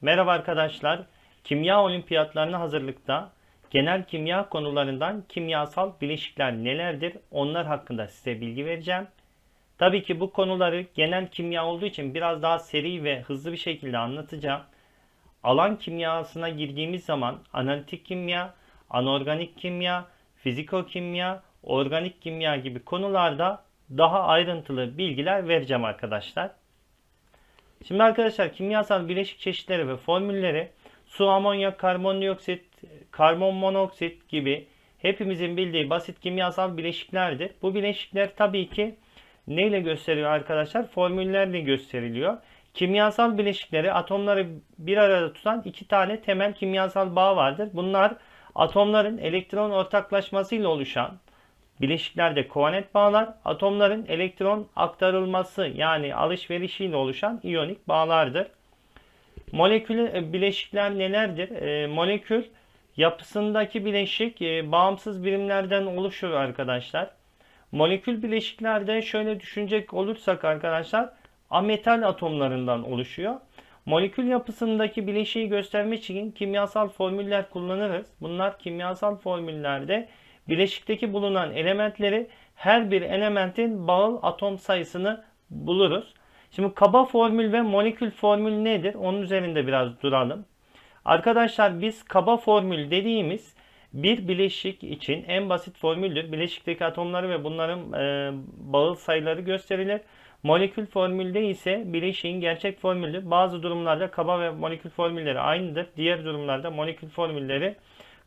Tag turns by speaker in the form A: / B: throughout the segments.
A: Merhaba arkadaşlar. Kimya olimpiyatlarına hazırlıkta genel kimya konularından kimyasal bileşikler nelerdir onlar hakkında size bilgi vereceğim. Tabii ki bu konuları genel kimya olduğu için biraz daha seri ve hızlı bir şekilde anlatacağım. Alan kimyasına girdiğimiz zaman analitik kimya, anorganik kimya, fizikokimya, organik kimya gibi konularda daha ayrıntılı bilgiler vereceğim arkadaşlar. Şimdi arkadaşlar kimyasal bileşik çeşitleri ve formülleri su, amonyak, karbondioksit, karbon monoksit gibi hepimizin bildiği basit kimyasal bileşiklerdir. Bu bileşikler tabii ki neyle gösteriyor arkadaşlar? Formüllerle gösteriliyor. Kimyasal bileşikleri atomları bir arada tutan iki tane temel kimyasal bağ vardır. Bunlar atomların elektron ortaklaşmasıyla oluşan bileşiklerde kovalent bağlar, atomların elektron aktarılması yani alışverişiyle oluşan iyonik bağlardır. Molekül e, bileşikler nelerdir? E, molekül yapısındaki bileşik e, bağımsız birimlerden oluşur arkadaşlar. Molekül bileşiklerde şöyle düşünecek olursak arkadaşlar ametal atomlarından oluşuyor. Molekül yapısındaki bileşiği göstermek için kimyasal formüller kullanırız. Bunlar kimyasal formüllerde bileşikteki bulunan elementleri her bir elementin bağıl atom sayısını buluruz. Şimdi kaba formül ve molekül formül nedir? Onun üzerinde biraz duralım. Arkadaşlar biz kaba formül dediğimiz bir bileşik için en basit formüldür. Bileşikteki atomları ve bunların e, bağıl sayıları gösterilir. Molekül formülde ise bileşiğin gerçek formülü. Bazı durumlarda kaba ve molekül formülleri aynıdır. Diğer durumlarda molekül formülleri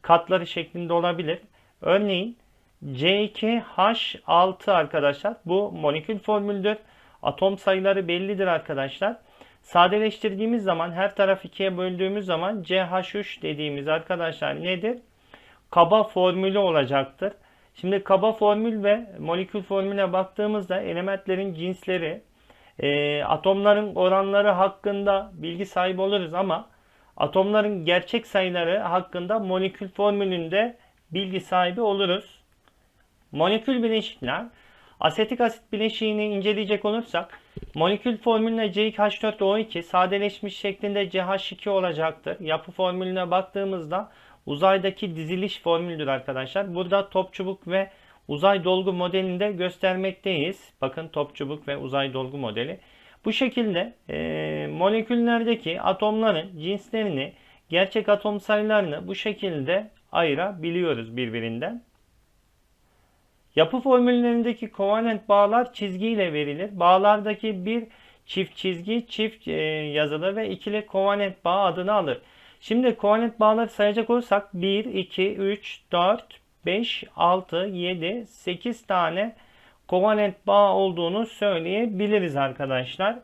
A: katları şeklinde olabilir. Örneğin C2H6 arkadaşlar bu molekül formüldür. Atom sayıları bellidir arkadaşlar. Sadeleştirdiğimiz zaman her taraf ikiye böldüğümüz zaman CH3 dediğimiz arkadaşlar nedir? Kaba formülü olacaktır. Şimdi kaba formül ve molekül formüle baktığımızda elementlerin cinsleri, e, atomların oranları hakkında bilgi sahibi oluruz ama atomların gerçek sayıları hakkında molekül formülünde bilgi sahibi oluruz. Molekül bileşikler asetik asit bileşiğini inceleyecek olursak molekül formülüne C2H4O2 sadeleşmiş şeklinde CH2 olacaktır. Yapı formülüne baktığımızda uzaydaki diziliş formüldür arkadaşlar. Burada top çubuk ve uzay dolgu modelinde göstermekteyiz. Bakın top çubuk ve uzay dolgu modeli. Bu şekilde e, moleküllerdeki atomların cinslerini, gerçek atom sayılarını bu şekilde ayırabiliyoruz birbirinden. Yapı formüllerindeki kovalent bağlar çizgiyle verilir. Bağlardaki bir çift çizgi çift e, yazılı ve ikili kovalent bağ adını alır. Şimdi kovalent bağları sayacak olursak 1, 2, 3, 4, 5, 6, 7, 8 tane kovalent bağ olduğunu söyleyebiliriz arkadaşlar.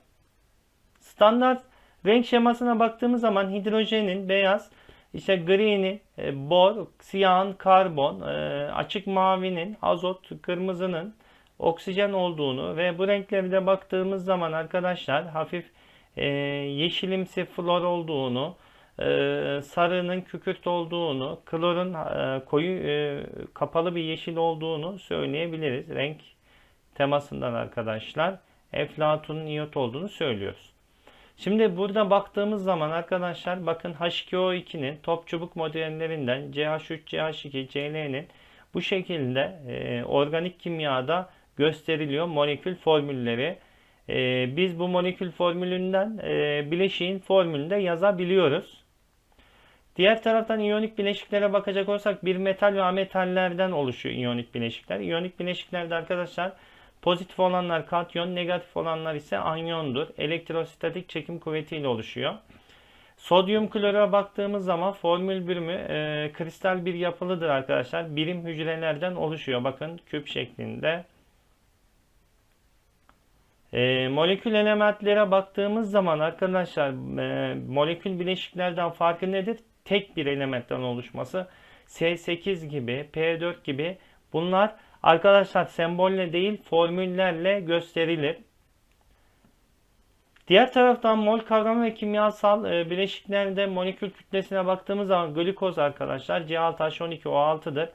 A: Standart renk şemasına baktığımız zaman hidrojenin beyaz, işte gri'nin e, bor, siyahın karbon, e, açık mavinin azot, kırmızının oksijen olduğunu ve bu renklere de baktığımız zaman arkadaşlar hafif e, yeşilimsi flor olduğunu, sarının kükürt olduğunu, klorun koyu kapalı bir yeşil olduğunu söyleyebiliriz. Renk temasından arkadaşlar. Eflatunun iyot olduğunu söylüyoruz. Şimdi burada baktığımız zaman arkadaşlar bakın H2O2'nin top çubuk modellerinden CH3, CH2, CL'nin bu şekilde e, organik kimyada gösteriliyor molekül formülleri. E, biz bu molekül formülünden e, bileşiğin formülünde yazabiliyoruz. Diğer taraftan iyonik bileşiklere bakacak olsak bir metal ve ametallerden oluşuyor iyonik bileşikler. İyonik bileşiklerde arkadaşlar Pozitif olanlar katyon, negatif olanlar ise anyondur. Elektrostatik çekim kuvvetiyle oluşuyor. Sodyum klora baktığımız zaman formül birimi e, kristal bir yapılıdır arkadaşlar. Birim hücrelerden oluşuyor. Bakın küp şeklinde. E, molekül elementlere baktığımız zaman arkadaşlar e, molekül bileşiklerden farkı nedir? Tek bir elementten oluşması. S8 gibi, P4 gibi bunlar Arkadaşlar sembolle değil formüllerle gösterilir. Diğer taraftan mol kavramı ve kimyasal e, bileşiklerde molekül kütlesine baktığımız zaman glikoz arkadaşlar C6H12O6'dır.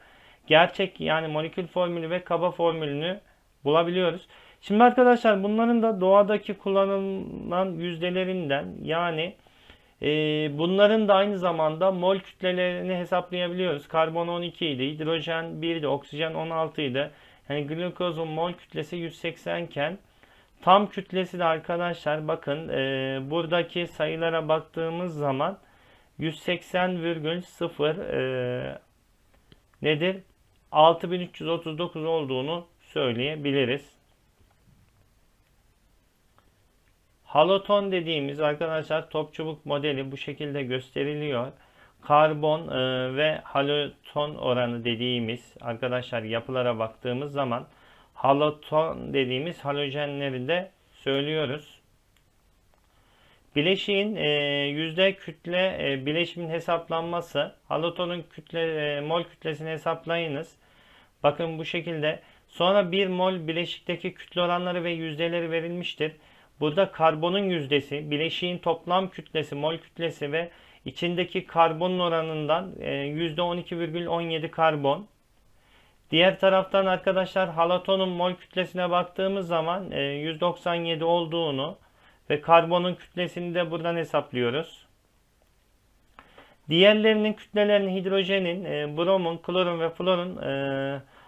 A: Gerçek yani molekül formülü ve kaba formülünü bulabiliyoruz. Şimdi arkadaşlar bunların da doğadaki kullanılan yüzdelerinden yani E, bunların da aynı zamanda mol kütlelerini hesaplayabiliyoruz. Karbon 12 idi, hidrojen 1 idi, oksijen 16 idi. Yani glukozun mol kütlesi 180 iken tam kütlesi de arkadaşlar bakın e, buradaki sayılara baktığımız zaman 180,0 e, nedir? 6339 olduğunu söyleyebiliriz. Haloton dediğimiz arkadaşlar top çubuk modeli bu şekilde gösteriliyor. Karbon e, ve haloton oranı dediğimiz arkadaşlar yapılara baktığımız zaman haloton dediğimiz halojenleri de söylüyoruz. Bileşiğin e, yüzde kütle e, bileşimin hesaplanması halotonun kütle mol kütlesini hesaplayınız. Bakın bu şekilde. Sonra 1 mol bileşikteki kütle oranları ve yüzdeleri verilmiştir. Burada karbonun yüzdesi, bileşiğin toplam kütlesi, mol kütlesi ve içindeki karbonun oranından %12,17 e, karbon. Diğer taraftan arkadaşlar halatonun mol kütlesine baktığımız zaman %97 e, olduğunu ve karbonun kütlesini de buradan hesaplıyoruz. Diğerlerinin kütlelerinin hidrojenin, e, bromun, klorun ve florun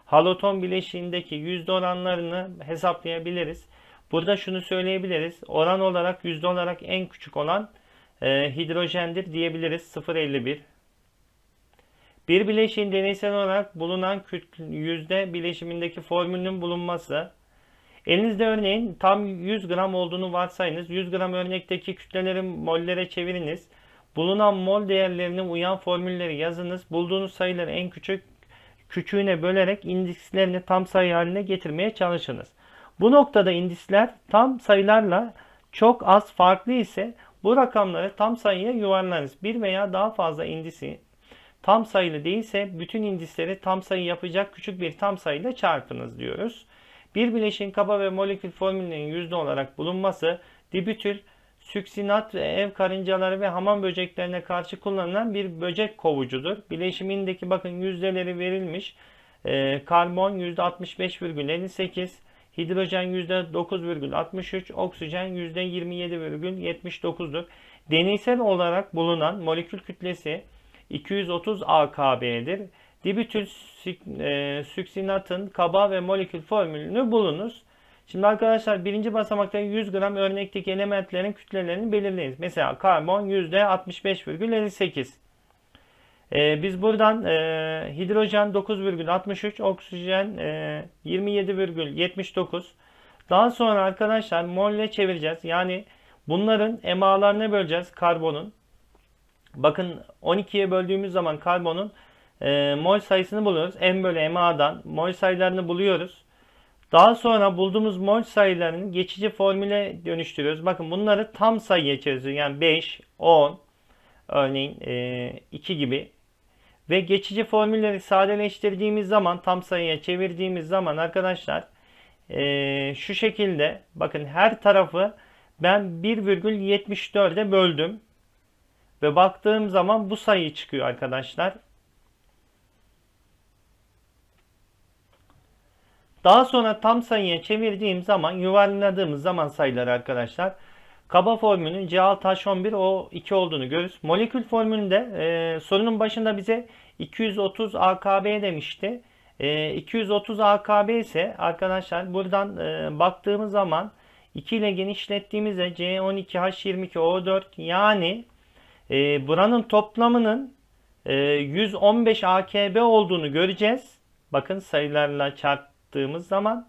A: haloton bileşiğindeki yüzde oranlarını hesaplayabiliriz. Burada şunu söyleyebiliriz. Oran olarak yüzde olarak en küçük olan e, hidrojendir diyebiliriz. 0.51. Bir bileşiğin deneysel olarak bulunan yüzde bileşimindeki formülünün bulunması. Elinizde örneğin tam 100 gram olduğunu varsayınız. 100 gram örnekteki kütleleri mollere çeviriniz. Bulunan mol değerlerine uyan formülleri yazınız. Bulduğunuz sayıları en küçük küçüğüne bölerek indislerini tam sayı haline getirmeye çalışınız. Bu noktada indisler tam sayılarla çok az farklı ise bu rakamları tam sayıya yuvarlarız. Bir veya daha fazla indisi tam sayılı değilse bütün indisleri tam sayı yapacak küçük bir tam sayıyla çarpınız diyoruz. Bir bileşin kaba ve molekül formülünün yüzde olarak bulunması dibütül, süksinat ve ev karıncaları ve hamam böceklerine karşı kullanılan bir böcek kovucudur. Bileşimindeki bakın yüzdeleri verilmiş. Ee, karbon %65,58, Hidrojen %9,63, oksijen %27,79'dur. Deneysel olarak bulunan molekül kütlesi 230 AKB'dir. Dibütül e, süksinatın kaba ve molekül formülünü bulunuz. Şimdi arkadaşlar birinci basamakta 100 gram örnekteki elementlerin kütlelerini belirleyiniz. Mesela karbon %65,58. Ee, biz buradan e, hidrojen 9,63, oksijen e, 27,79. Daha sonra arkadaşlar molle çevireceğiz. Yani bunların emalarını böleceğiz karbonun. Bakın 12'ye böldüğümüz zaman karbonun e, mol sayısını buluyoruz. M bölü MA'dan mol sayılarını buluyoruz. Daha sonra bulduğumuz mol sayılarını geçici formüle dönüştürüyoruz. Bakın bunları tam sayıya çeviriyoruz. Yani 5, 10, örneğin e, 2 gibi ve geçici formülleri sadeleştirdiğimiz zaman tam sayıya çevirdiğimiz zaman arkadaşlar e, şu şekilde bakın her tarafı ben 1,74'e böldüm. Ve baktığım zaman bu sayı çıkıyor arkadaşlar. Daha sonra tam sayıya çevirdiğim zaman yuvarladığımız zaman sayıları arkadaşlar Kaba formülünün C6H11 o 2 olduğunu görürüz. Molekül formülünde e, sorunun başında bize 230 AKB demişti. E, 230 AKB ise arkadaşlar buradan e, baktığımız zaman 2 ile genişlettiğimizde C12H22O4 yani e, buranın toplamının e, 115 AKB olduğunu göreceğiz. Bakın sayılarla çarptığımız zaman.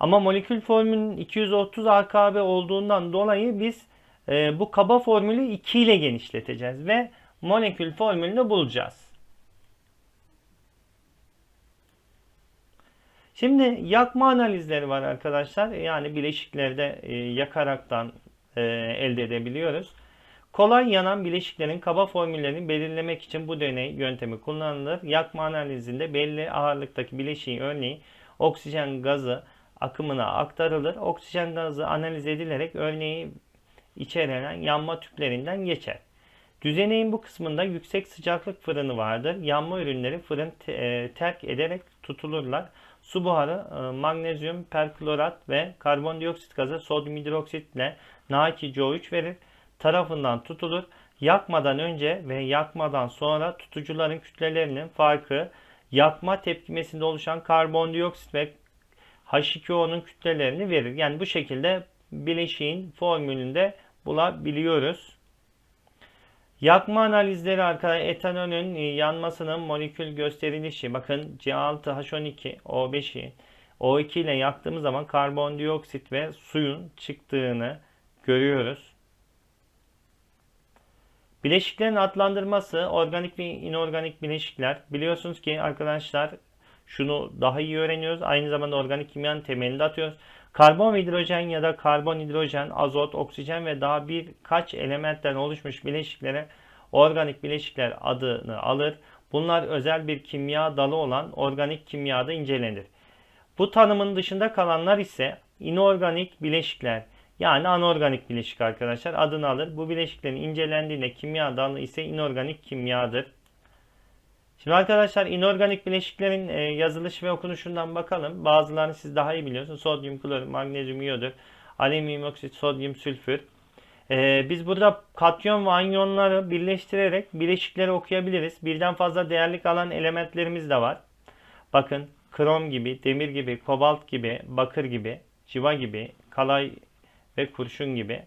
A: Ama molekül formülünün 230 AKB olduğundan dolayı biz e, bu kaba formülü 2 ile genişleteceğiz ve molekül formülünü bulacağız. Şimdi yakma analizleri var arkadaşlar. Yani bileşiklerde e, yakaraktan e, elde edebiliyoruz. Kolay yanan bileşiklerin kaba formüllerini belirlemek için bu deney yöntemi kullanılır. Yakma analizinde belli ağırlıktaki bileşiğin örneğin oksijen gazı akımına aktarılır. Oksijen gazı analiz edilerek örneği içeren yanma tüplerinden geçer. Düzeneğin bu kısmında yüksek sıcaklık fırını vardır. Yanma ürünleri fırın e, terk ederek tutulurlar. Su buharı e, magnezyum perklorat ve karbondioksit gazı sodyum hidroksit ile Na2CO3 verir. tarafından tutulur. Yakmadan önce ve yakmadan sonra tutucuların kütlelerinin farkı yakma tepkimesinde oluşan karbondioksit ve H2O'nun kütlelerini verir. Yani bu şekilde bileşiğin formülünde bulabiliyoruz. Yakma analizleri arkadaşlar etanolün e, yanmasının molekül gösterilişi. Bakın C6H12 O5'i O2 ile yaktığımız zaman karbondioksit ve suyun çıktığını görüyoruz. Bileşiklerin adlandırması organik ve inorganik bileşikler. Biliyorsunuz ki arkadaşlar şunu daha iyi öğreniyoruz. Aynı zamanda organik kimyanın temelini atıyoruz. Karbon ve hidrojen ya da karbon, hidrojen, azot, oksijen ve daha birkaç elementten oluşmuş bileşiklere organik bileşikler adını alır. Bunlar özel bir kimya dalı olan organik kimyada incelenir. Bu tanımın dışında kalanlar ise inorganik bileşikler yani anorganik bileşik arkadaşlar adını alır. Bu bileşiklerin incelendiğinde kimya dalı ise inorganik kimyadır. Şimdi arkadaşlar inorganik bileşiklerin e, yazılış ve okunuşundan bakalım. Bazılarını siz daha iyi biliyorsunuz. Sodyum klor, magnezyum iyodür, alüminyum oksit, sodyum sülfür. E, biz burada katyon ve anyonları birleştirerek bileşikleri okuyabiliriz. Birden fazla değerlik alan elementlerimiz de var. Bakın krom gibi, demir gibi, kobalt gibi, bakır gibi, civa gibi, kalay ve kurşun gibi.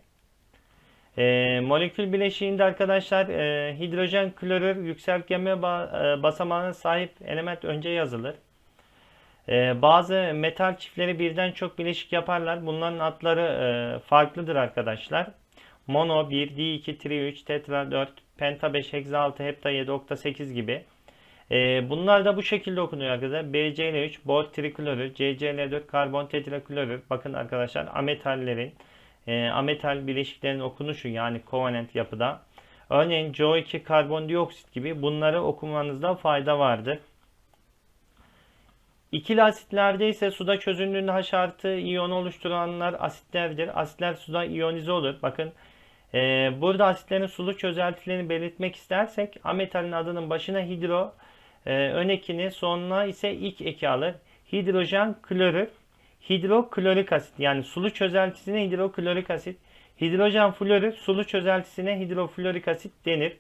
A: E, molekül bileşiğinde arkadaşlar e, hidrojen klorür yükseltgenme ba e, basamağına sahip element önce yazılır. E, bazı metal çiftleri birden çok bileşik yaparlar. Bunların adları e, farklıdır arkadaşlar. Mono 1, D2, tri 3, tetra 4, penta 5, hexa 6, hepta 7, okta 8 gibi. E, bunlar da bu şekilde okunuyor arkadaşlar. BCl3, bor triklorür, CCl4, karbon tetraklorür. Bakın arkadaşlar ametallerin e, ametal bileşiklerin okunuşu yani kovalent yapıda. Örneğin CO2 karbondioksit gibi bunları okumanızda fayda vardır. İkili asitlerde ise suda çözündüğünde H artı iyon oluşturanlar asitlerdir. Asitler suda iyonize olur. Bakın e, burada asitlerin sulu çözeltilerini belirtmek istersek ametalin adının başına hidro e, ön ekini sonuna ise ilk eki alır. Hidrojen klorür hidroklorik asit yani sulu çözeltisine hidroklorik asit, hidrojen florür sulu çözeltisine hidroflorik asit denir.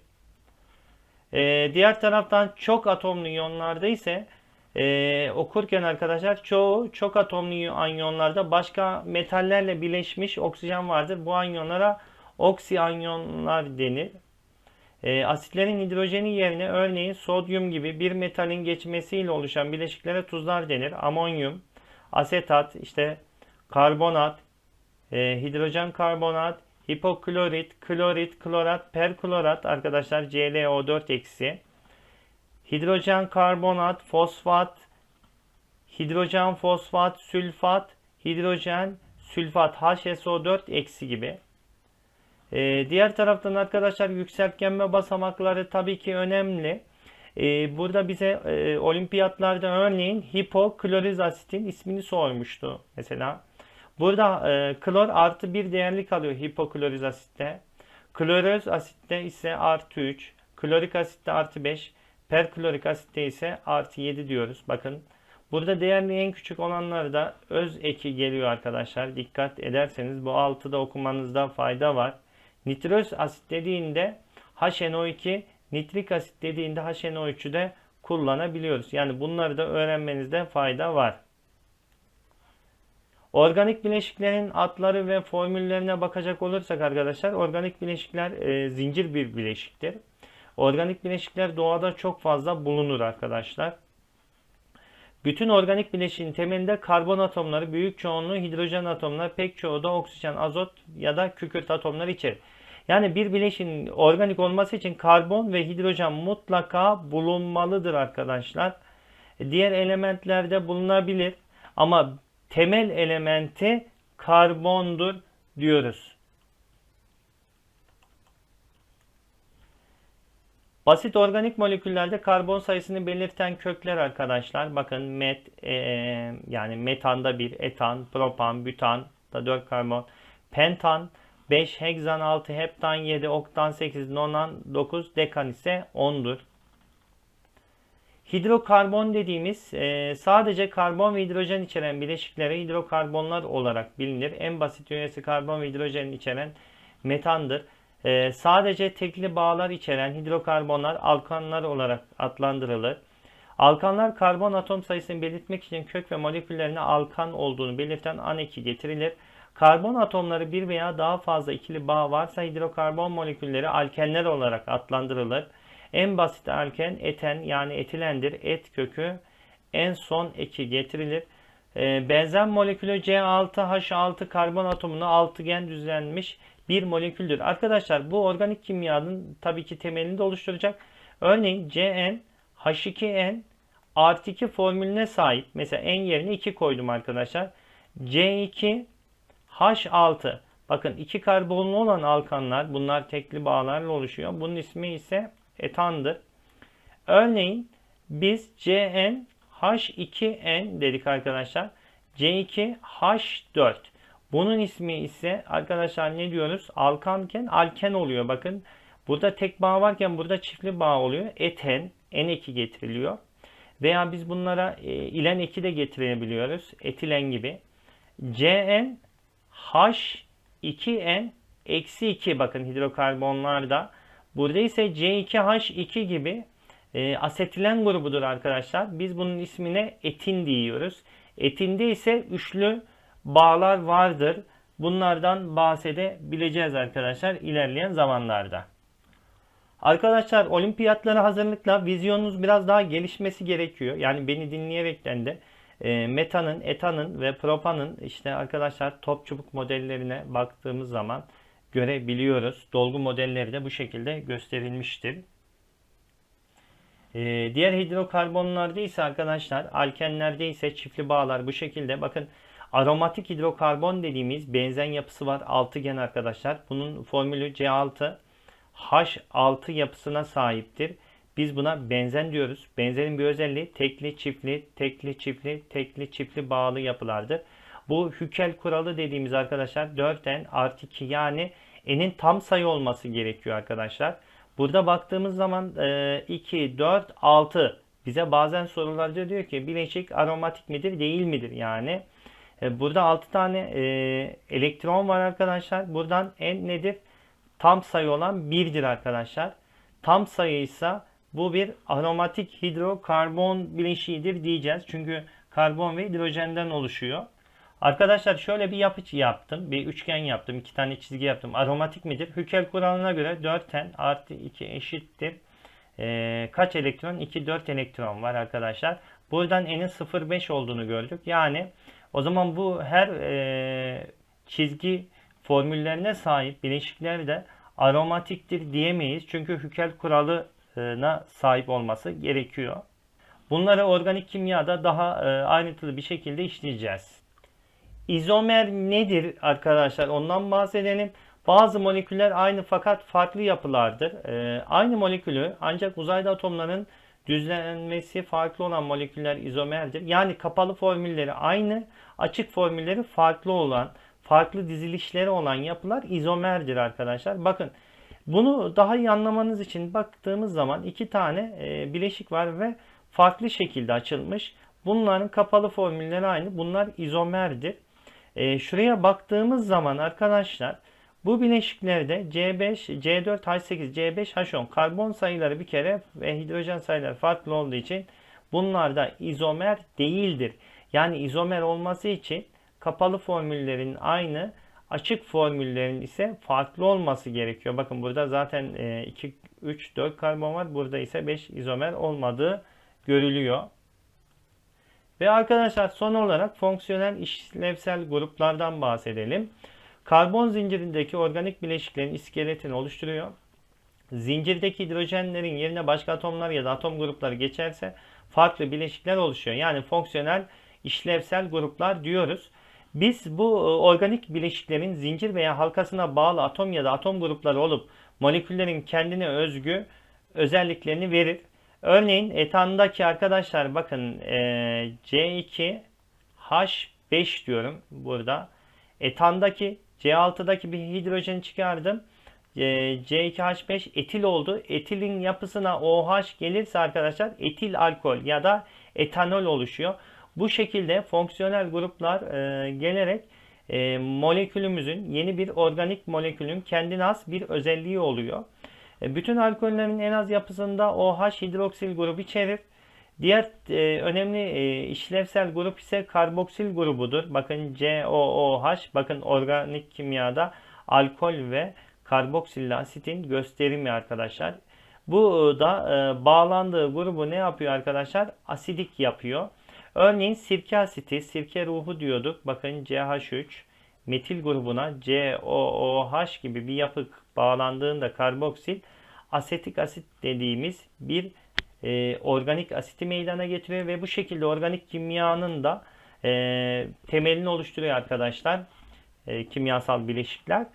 A: Ee, diğer taraftan çok atomlu iyonlarda ise e, okurken arkadaşlar çoğu çok atomlu anyonlarda başka metallerle birleşmiş oksijen vardır. Bu anyonlara oksiyanyonlar denir. E, asitlerin hidrojeni yerine örneğin sodyum gibi bir metalin geçmesiyle oluşan bileşiklere tuzlar denir. Amonyum, asetat, işte karbonat, e, hidrojen karbonat, hipoklorit, klorit, klorat, perklorat arkadaşlar ClO4 eksi. Hidrojen karbonat, fosfat, hidrojen fosfat, sülfat, hidrojen sülfat HSO4 eksi gibi. Ee, diğer taraftan arkadaşlar yükseltgenme basamakları tabii ki önemli. Ee, burada bize e, olimpiyatlarda örneğin hipokloriz asitin ismini sormuştu mesela. Burada e, klor artı bir değerli kalıyor hipokloriz asitte. Kloröz asitte ise artı 3. Klorik asitte artı 5. Perklorik asitte ise artı 7 diyoruz. Bakın burada değerli en küçük olanları da öz eki geliyor arkadaşlar. Dikkat ederseniz bu 6'da okumanızda fayda var. Nitroz asit dediğinde HNO2 nitrik asit dediğinde HNO3'ü de kullanabiliyoruz. Yani bunları da öğrenmenizde fayda var. Organik bileşiklerin adları ve formüllerine bakacak olursak arkadaşlar organik bileşikler e, zincir bir bileşiktir. Organik bileşikler doğada çok fazla bulunur arkadaşlar. Bütün organik bileşiğin temelinde karbon atomları, büyük çoğunluğu hidrojen atomları, pek çoğu da oksijen, azot ya da kükürt atomları içerir. Yani bir bileşin organik olması için karbon ve hidrojen mutlaka bulunmalıdır arkadaşlar. Diğer elementlerde bulunabilir ama temel elementi karbondur diyoruz. Basit organik moleküllerde karbon sayısını belirten kökler arkadaşlar. Bakın met e, yani metanda bir etan, propan, bütan da 4 karbon, pentan 5, heksan 6, heptan 7, oktan 8, nonan 9, dekan ise 10'dur. Hidrokarbon dediğimiz e, sadece karbon ve hidrojen içeren bileşiklere hidrokarbonlar olarak bilinir. En basit üyesi karbon ve hidrojen içeren metandır. Ee, sadece tekli bağlar içeren hidrokarbonlar alkanlar olarak adlandırılır. Alkanlar karbon atom sayısını belirtmek için kök ve moleküllerine alkan olduğunu belirten an eki getirilir. Karbon atomları bir veya daha fazla ikili bağ varsa hidrokarbon molekülleri alkenler olarak adlandırılır. En basit alken eten yani etilendir. Et kökü en son eki getirilir. Ee, benzen molekülü C6H6 karbon atomunu altıgen düzenlenmiş bir moleküldür. Arkadaşlar bu organik kimyanın tabii ki temelini de oluşturacak. Örneğin CN H2N artı 2 formülüne sahip. Mesela N yerine 2 koydum arkadaşlar. C2 H6 Bakın iki karbonlu olan alkanlar bunlar tekli bağlarla oluşuyor. Bunun ismi ise etandır. Örneğin biz CN H2N dedik arkadaşlar. C2H4 bunun ismi ise arkadaşlar ne diyoruz? Alkanken alken oluyor. Bakın burada tek bağ varken burada çiftli bağ oluyor. Eten N2 getiriliyor. Veya biz bunlara e, ilen eki de getirebiliyoruz. Etilen gibi. CN H2N eksi 2 bakın hidrokarbonlarda. Burada ise C2H2 gibi e, asetilen grubudur arkadaşlar. Biz bunun ismine etin diyoruz. Etinde ise üçlü bağlar vardır. Bunlardan bahsedebileceğiz arkadaşlar ilerleyen zamanlarda. Arkadaşlar olimpiyatlara hazırlıkla vizyonunuz biraz daha gelişmesi gerekiyor. Yani beni dinleyerekten de e, metanın, etanın ve propanın işte arkadaşlar top çubuk modellerine baktığımız zaman görebiliyoruz. Dolgu modelleri de bu şekilde gösterilmiştir. E, diğer hidrokarbonlarda ise arkadaşlar alkenlerde ise çiftli bağlar bu şekilde. Bakın aromatik hidrokarbon dediğimiz benzen yapısı var. Altıgen arkadaşlar. Bunun formülü C6 H6 yapısına sahiptir. Biz buna benzen diyoruz. Benzenin bir özelliği tekli, çiftli, tekli, çiftli, tekli, çiftli bağlı yapılardır. Bu Hükel kuralı dediğimiz arkadaşlar 4n artı 2 yani n'in tam sayı olması gerekiyor arkadaşlar. Burada baktığımız zaman 2, 4, 6 bize bazen sorularda diyor ki bileşik aromatik midir değil midir yani. E, burada 6 tane e, elektron var arkadaşlar. Buradan n nedir? Tam sayı olan 1'dir arkadaşlar. Tam sayı ise bu bir aromatik hidrokarbon bileşiğidir diyeceğiz. Çünkü karbon ve hidrojenden oluşuyor. Arkadaşlar şöyle bir yapı yaptım. Bir üçgen yaptım. iki tane çizgi yaptım. Aromatik midir? Hükel kuralına göre 4n artı 2 eşittir. Ee, kaç elektron? 2, 4 elektron var arkadaşlar. Buradan n'in 0,5 olduğunu gördük. Yani o zaman bu her e, çizgi formüllerine sahip bileşikler de aromatiktir diyemeyiz. Çünkü Hükel kuralına sahip olması gerekiyor. Bunları organik kimyada daha e, ayrıntılı bir şekilde işleyeceğiz. İzomer nedir arkadaşlar? Ondan bahsedelim. Bazı moleküller aynı fakat farklı yapılardır. E, aynı molekülü ancak uzayda atomların düzlenmesi farklı olan moleküller izomerdir. Yani kapalı formülleri aynı, açık formülleri farklı olan, farklı dizilişleri olan yapılar izomerdir arkadaşlar. Bakın bunu daha iyi anlamanız için baktığımız zaman iki tane e, bileşik var ve farklı şekilde açılmış. Bunların kapalı formülleri aynı. Bunlar izomerdir. E, şuraya baktığımız zaman arkadaşlar bu bileşiklerde C5, C4, H8, C5, H10 karbon sayıları bir kere ve hidrojen sayıları farklı olduğu için bunlar da izomer değildir. Yani izomer olması için kapalı formüllerin aynı, açık formüllerin ise farklı olması gerekiyor. Bakın burada zaten 2, 3, 4 karbon var. Burada ise 5 izomer olmadığı görülüyor. Ve arkadaşlar son olarak fonksiyonel işlevsel gruplardan bahsedelim. Karbon zincirindeki organik bileşiklerin iskeletini oluşturuyor. Zincirdeki hidrojenlerin yerine başka atomlar ya da atom grupları geçerse farklı bileşikler oluşuyor. Yani fonksiyonel işlevsel gruplar diyoruz. Biz bu e, organik bileşiklerin zincir veya halkasına bağlı atom ya da atom grupları olup moleküllerin kendine özgü özelliklerini verir. Örneğin etandaki arkadaşlar bakın e, C2H5 diyorum burada. Etandaki C6'daki bir hidrojeni çıkardım. E, C2H5 etil oldu. Etilin yapısına OH gelirse arkadaşlar etil alkol ya da etanol oluşuyor. Bu şekilde fonksiyonel gruplar e, gelerek e, molekülümüzün yeni bir organik molekülün kendine has bir özelliği oluyor. E, bütün alkollerin en az yapısında OH hidroksil grubu içerir. Diğer e, önemli e, işlevsel grup ise karboksil grubudur. Bakın COOH, bakın organik kimyada alkol ve karboksil asitin gösterimi arkadaşlar. Bu da e, bağlandığı grubu ne yapıyor arkadaşlar? Asidik yapıyor. Örneğin sirke asiti, sirke ruhu diyorduk. Bakın CH3 metil grubuna COOH gibi bir yapı bağlandığında karboksil asetik asit dediğimiz bir e, organik asiti meydana getiriyor ve bu şekilde organik kimyanın da e, temelini oluşturuyor arkadaşlar. E, kimyasal bileşikler.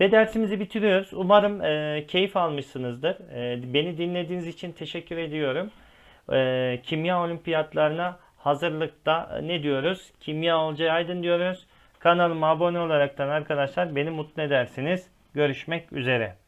A: Ve dersimizi bitiriyoruz. Umarım e, keyif almışsınızdır. E, beni dinlediğiniz için teşekkür ediyorum. E, kimya olimpiyatlarına hazırlıkta e, ne diyoruz? Kimya Olcay Aydın diyoruz. Kanalıma abone olaraktan arkadaşlar beni mutlu edersiniz. Görüşmek üzere.